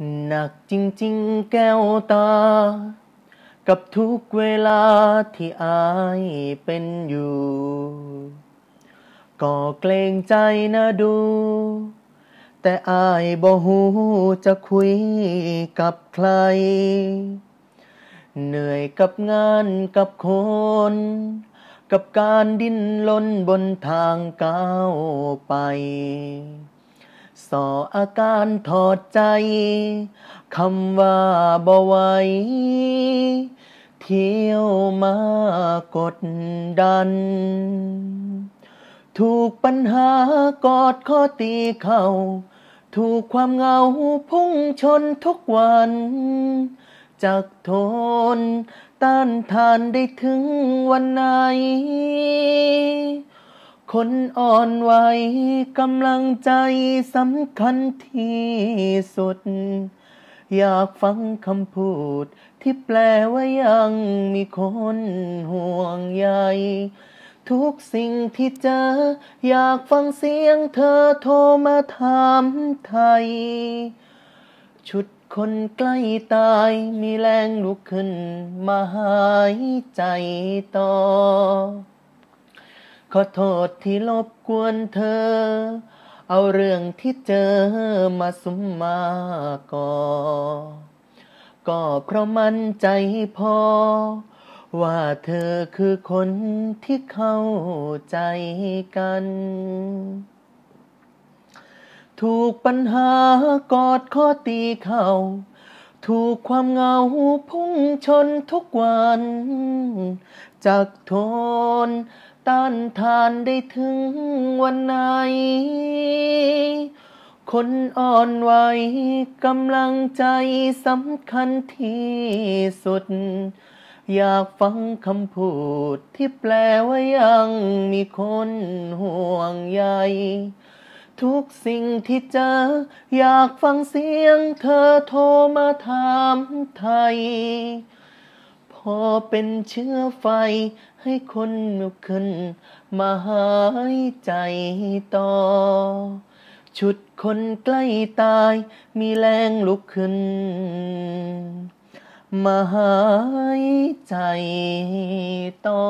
หนักจริงๆแก้วตา กับทุกเวลาที่อายเป็นอยู่ ก็เกรงใจนะดู แต่อายบ่หูจะคุยกับใคร เหนื่อยกับงานกับคน กับการดิ้นรนบนทางก้าวไป สออาการถอดใจ คำว่าบ่ไหวเที่ยวมากดดัน ถูกปัญหากอดข้อตีเข่า ถูกความเหงาพุ่งชนทุกวัน จากทน ต้านทานได้ถึงวันไหน คนอ่อนไหวกำลังใจสำคัญที่สุด อยากฟังคำพูดที่แปลว่ายังมีคนห่วงใยทุกสิ่งที่เจอ อยากฟังเสียงเธอโทรมาถามไทย ชุดคนใกล้ตายมีแรงลุกขึ้นมาหายใจต่อ ขอโทษที่รบกวนเธอ เอาเรื่องที่เจอมาสุมมาก่อ ก็เพราะมั่นใจพอ ว่าเธอคือคนที่เข้าใจกัน ถูกปัญหากอดข้อตีเข่าถูกความเหงาพุ่งชนทุกวัน จากทน ต้านทานได้ถึงวันไหน คนอ่อนไหวกำลังใจสำคัญที่สุด อยากฟังคำพูดที่แปลว่ายังมีคนห่วงใยทุกสิ่งที่เจอ อยากฟังเสียงเธอโทรมาถามไทย อเป็นเชื้อไฟให้คนลุกขึ้น มาหายใจต่อ ชุดคนใกล้ตายมีแรงลุกขึ้น มาหายใจต่อ